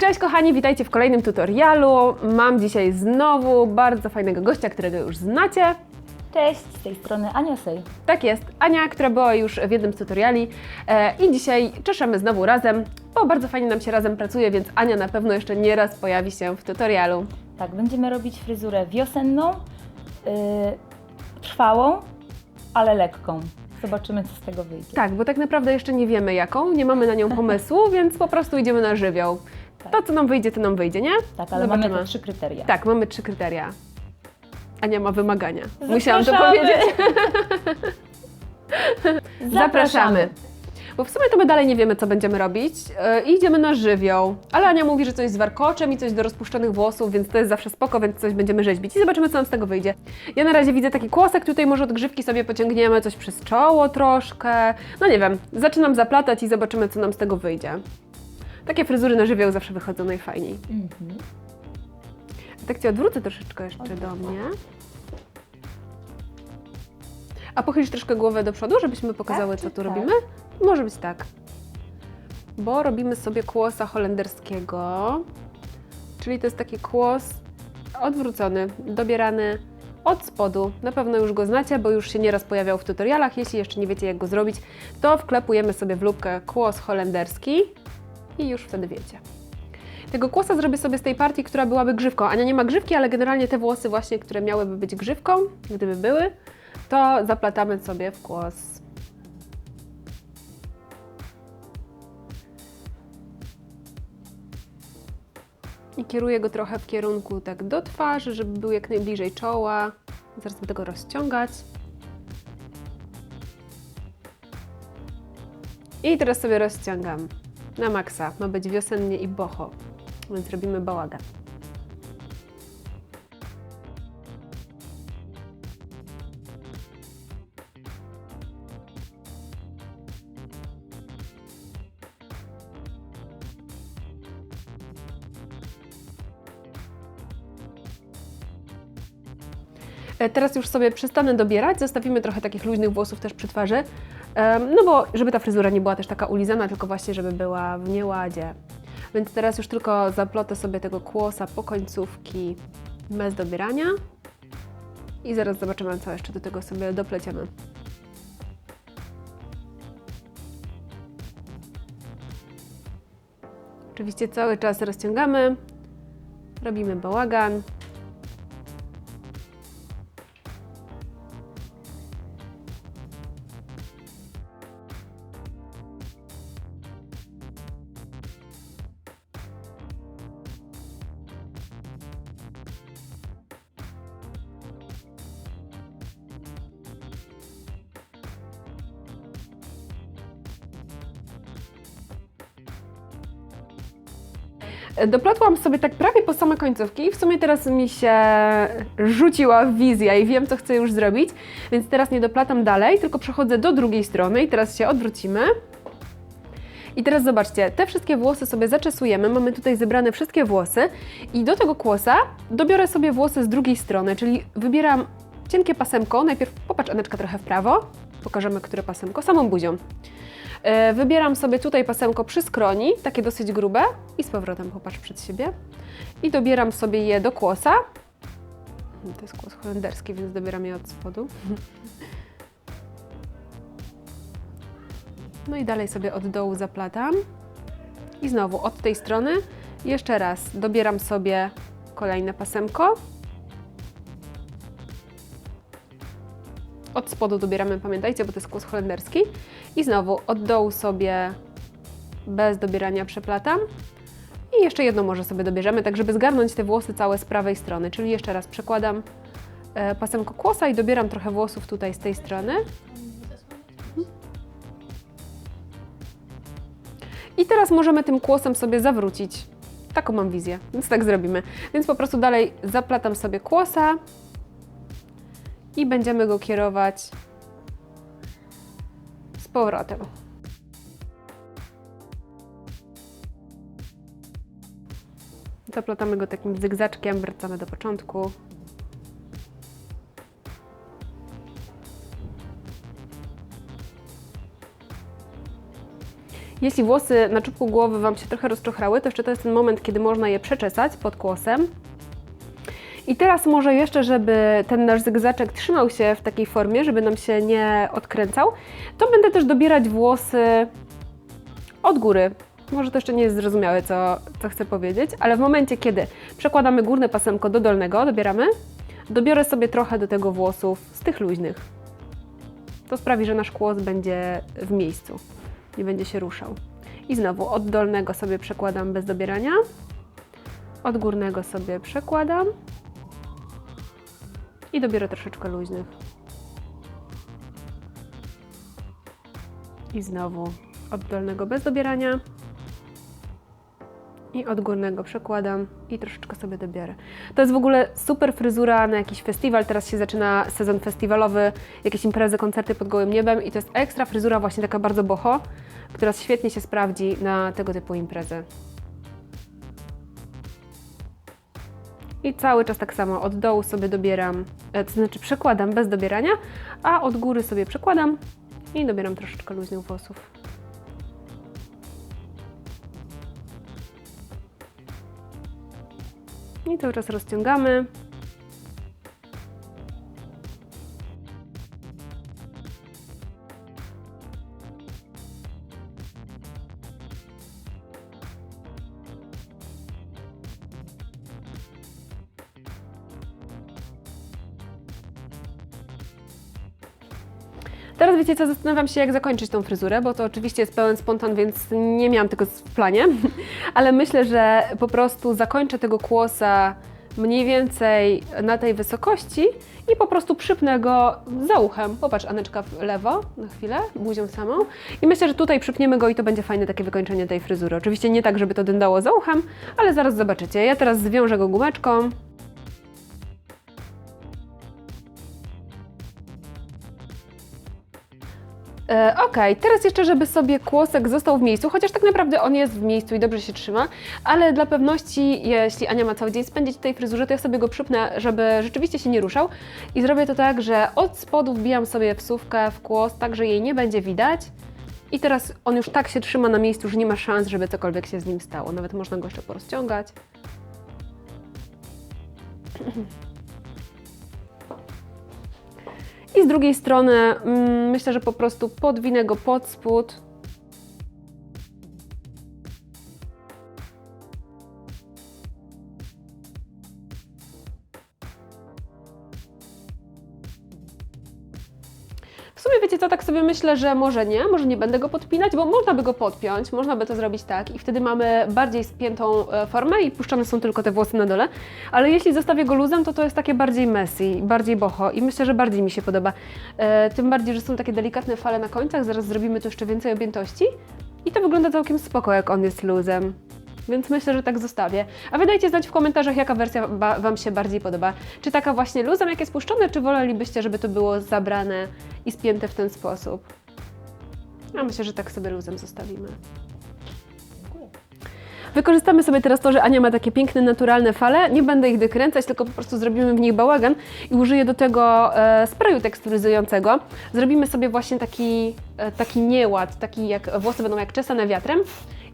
Cześć kochani, witajcie w kolejnym tutorialu. Mam dzisiaj znowu bardzo fajnego gościa, którego już znacie. Cześć, z tej strony Ania Sej. Tak jest, Ania, która była już w jednym z tutoriali e, i dzisiaj czeszemy znowu razem, bo bardzo fajnie nam się razem pracuje, więc Ania na pewno jeszcze nie raz pojawi się w tutorialu. Tak, będziemy robić fryzurę wiosenną, yy, trwałą, ale lekką. Zobaczymy, co z tego wyjdzie. Tak, bo tak naprawdę jeszcze nie wiemy jaką, nie mamy na nią pomysłu, więc po prostu idziemy na żywioł. Tak. To, co nam wyjdzie, to nam wyjdzie, nie? Tak, ale mamy te trzy kryteria. Tak, mamy trzy kryteria. Ania ma wymagania. Musiałam to Zapraszamy. powiedzieć. Zapraszamy. Bo w sumie to my dalej nie wiemy, co będziemy robić yy, idziemy na żywioł. Ale Ania mówi, że coś z warkoczem i coś do rozpuszczonych włosów, więc to jest zawsze spoko, więc coś będziemy rzeźbić i zobaczymy, co nam z tego wyjdzie. Ja na razie widzę taki kłosek, tutaj może odgrzywki sobie pociągniemy, coś przez czoło troszkę. No nie wiem, zaczynam zaplatać i zobaczymy, co nam z tego wyjdzie. Takie fryzury na żywioł zawsze wychodzą najfajniej. Mhm. Tak Cię odwrócę troszeczkę jeszcze do mnie. A pochylisz troszkę głowę do przodu, żebyśmy pokazały, czy co tu tak? robimy? Może być tak. Bo robimy sobie kłosa holenderskiego, czyli to jest taki kłos odwrócony, dobierany od spodu. Na pewno już go znacie, bo już się nieraz pojawiał w tutorialach. Jeśli jeszcze nie wiecie, jak go zrobić, to wklepujemy sobie w lubkę kłos holenderski i już wtedy wiecie. Tego kłosa zrobię sobie z tej partii, która byłaby grzywką. Ania nie ma grzywki, ale generalnie te włosy właśnie, które miałyby być grzywką, gdyby były, to zaplatamy sobie w kłos. I kieruję go trochę w kierunku tak do twarzy, żeby był jak najbliżej czoła. Zaraz będę go rozciągać. I teraz sobie rozciągam na maksa. Ma być wiosennie i boho, więc robimy bałagan. E, Teraz już sobie przestanę dobierać, zostawimy trochę takich luźnych włosów też przy twarzy, no bo żeby ta fryzura nie była też taka ulizana, tylko właśnie żeby była w nieładzie. Więc teraz już tylko zaplotę sobie tego kłosa po końcówki bez dobierania i zaraz zobaczymy, co jeszcze do tego sobie dopleciemy. Oczywiście cały czas rozciągamy, robimy bałagan. Doplotłam sobie tak prawie po same końcówki. I w sumie teraz mi się rzuciła wizja i wiem, co chcę już zrobić, więc teraz nie doplatam dalej, tylko przechodzę do drugiej strony i teraz się odwrócimy. I teraz zobaczcie, te wszystkie włosy sobie zaczesujemy, mamy tutaj zebrane wszystkie włosy i do tego kłosa dobiorę sobie włosy z drugiej strony, czyli wybieram cienkie pasemko, najpierw popatrz Aneczka trochę w prawo, pokażemy, które pasemko, samą buzią. E, Wybieram sobie tutaj pasemko przy skroni, takie dosyć grube i z powrotem popatrz przed siebie. I dobieram sobie je do kłosa. To jest kłos holenderski, więc dobieram je od spodu. No i dalej sobie od dołu zaplatam. I znowu od tej strony jeszcze raz dobieram sobie kolejne pasemko. Od spodu dobieramy, pamiętajcie, bo to jest kłos holenderski. I znowu od dołu sobie bez dobierania przeplatam. I jeszcze jedno może sobie dobierzemy, tak żeby zgarnąć te włosy całe z prawej strony. Czyli jeszcze raz przekładam e, pasemko kłosa i dobieram trochę włosów tutaj z tej strony. I teraz możemy tym kłosem sobie zawrócić. Taką mam wizję, więc tak zrobimy. Więc po prostu dalej zaplatam sobie kłosa i będziemy go kierować z powrotem. Zaplatamy go takim zygzaczkiem, wracamy do początku. Jeśli włosy na czubku głowy Wam się trochę rozczochrały, to jeszcze to jest ten moment, kiedy można je przeczesać pod kłosem. Teraz może jeszcze, żeby ten nasz zygzaczek trzymał się w takiej formie, żeby nam się nie odkręcał, to będę też dobierać włosy od góry. Może to jeszcze nie jest zrozumiałe, co, co chcę powiedzieć, ale w momencie, kiedy przekładamy górne pasemko do dolnego, dobieramy, dobiorę sobie trochę do tego włosów z tych luźnych. To sprawi, że nasz kłos będzie w miejscu, nie będzie się ruszał. I znowu od dolnego sobie przekładam bez dobierania, od górnego sobie przekładam i dobiorę troszeczkę luźnych. I znowu od dolnego bez dobierania i od górnego przekładam i troszeczkę sobie dobiorę. To jest w ogóle super fryzura na jakiś festiwal. Teraz się zaczyna sezon festiwalowy, jakieś imprezy, koncerty pod gołym niebem i to jest ekstra fryzura właśnie taka bardzo boho, która świetnie się sprawdzi na tego typu imprezy. I cały czas tak samo od dołu sobie dobieram, e, to znaczy przekładam bez dobierania, a od góry sobie przekładam i dobieram troszeczkę luźnych włosów. I cały czas rozciągamy. Teraz wiecie co, zastanawiam się jak zakończyć tą fryzurę, bo to oczywiście jest pełen spontan, więc nie miałam tego w planie, ale myślę, że po prostu zakończę tego kłosa mniej więcej na tej wysokości i po prostu przypnę go za uchem. Popatrz Aneczka w lewo na chwilę, buzią samą i myślę, że tutaj przypniemy go i to będzie fajne takie wykończenie tej fryzury. Oczywiście nie tak, żeby to dędało za uchem, ale zaraz zobaczycie. Ja teraz zwiążę go gumeczką. E, Okej, teraz jeszcze, żeby sobie kłosek został w miejscu, chociaż tak naprawdę on jest w miejscu i dobrze się trzyma, ale dla pewności, jeśli Ania ma cały dzień spędzić w tej fryzurze, to ja sobie go przypnę, żeby rzeczywiście się nie ruszał. I zrobię to tak, że od spodu wbijam sobie wsówkę w kłos, tak że jej nie będzie widać. I teraz on już tak się trzyma na miejscu, że nie ma szans, żeby cokolwiek się z nim stało, nawet można go jeszcze porozciągać. I z drugiej strony mm, myślę, że po prostu podwinę go pod spód. Myślę, że może nie, może nie będę go podpinać, bo można by go podpiąć, można by to zrobić tak i wtedy mamy bardziej spiętą e, formę i puszczane są tylko te włosy na dole, ale jeśli zostawię go luzem, to to jest takie bardziej messy, bardziej boho i myślę, że bardziej mi się podoba. E, tym bardziej, że są takie delikatne fale na końcach, zaraz zrobimy tu jeszcze więcej objętości i to wygląda całkiem spoko, jak on jest luzem. Więc myślę, że tak zostawię. A wy dajcie znać w komentarzach, jaka wersja Wam się bardziej podoba. Czy taka właśnie luzem, jak jest puszczone, czy wolelibyście, żeby to było zabrane i spięte w ten sposób? Ja myślę, że tak sobie luzem zostawimy. Wykorzystamy sobie teraz to, że Ania ma takie piękne, naturalne fale. Nie będę ich dokręcać, tylko po prostu zrobimy w nich bałagan i użyję do tego e, sprayu teksturyzującego. Zrobimy sobie właśnie taki, e, taki nieład, taki jak włosy będą jak czesane wiatrem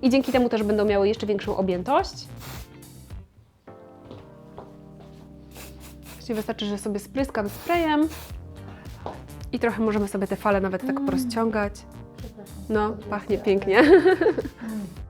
i dzięki temu też będą miały jeszcze większą objętość. Właściwie wystarczy, że sobie spryskam sprayem i trochę możemy sobie te fale nawet tak porozciągać. No, pachnie pięknie.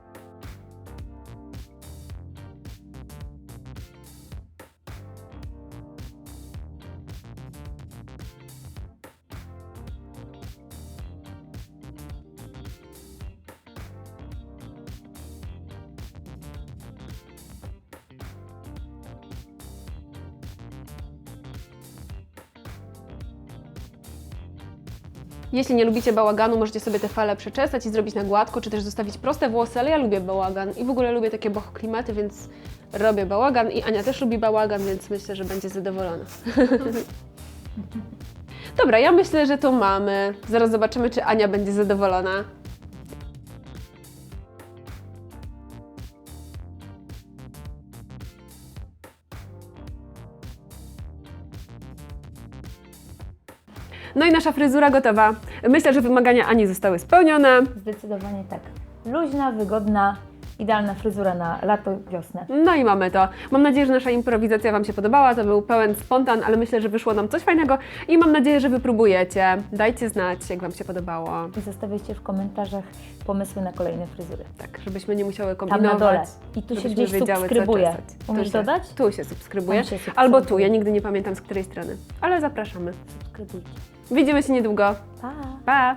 Jeśli nie lubicie bałaganu, możecie sobie te fale przeczesać i zrobić na gładko, czy też zostawić proste włosy, ale ja lubię bałagan i w ogóle lubię takie boho klimaty, więc robię bałagan i Ania też lubi bałagan, więc myślę, że będzie zadowolona. Dobra, ja myślę, że to mamy. Zaraz zobaczymy, czy Ania będzie zadowolona. No i nasza fryzura gotowa. Myślę, że wymagania Ani zostały spełnione. Zdecydowanie tak. luźna, wygodna, idealna fryzura na lato, wiosnę. No i mamy to. Mam nadzieję, że nasza improwizacja Wam się podobała. To był pełen spontan, ale myślę, że wyszło nam coś fajnego i mam nadzieję, że wypróbujecie. Dajcie znać, jak Wam się podobało. I zostawiajcie w komentarzach pomysły na kolejne fryzury. Tak, żebyśmy nie musiały Tam kombinować. na dole. I tu się gdzieś subskrybuje. Tu Umiesz się- dodać? Tu się subskrybuje. Tam się Albo tu, subskrybuje. ja nigdy nie pamiętam z której strony. Ale zapraszamy. Subskrybujcie. Widzimy się niedługo. Pa! Pa!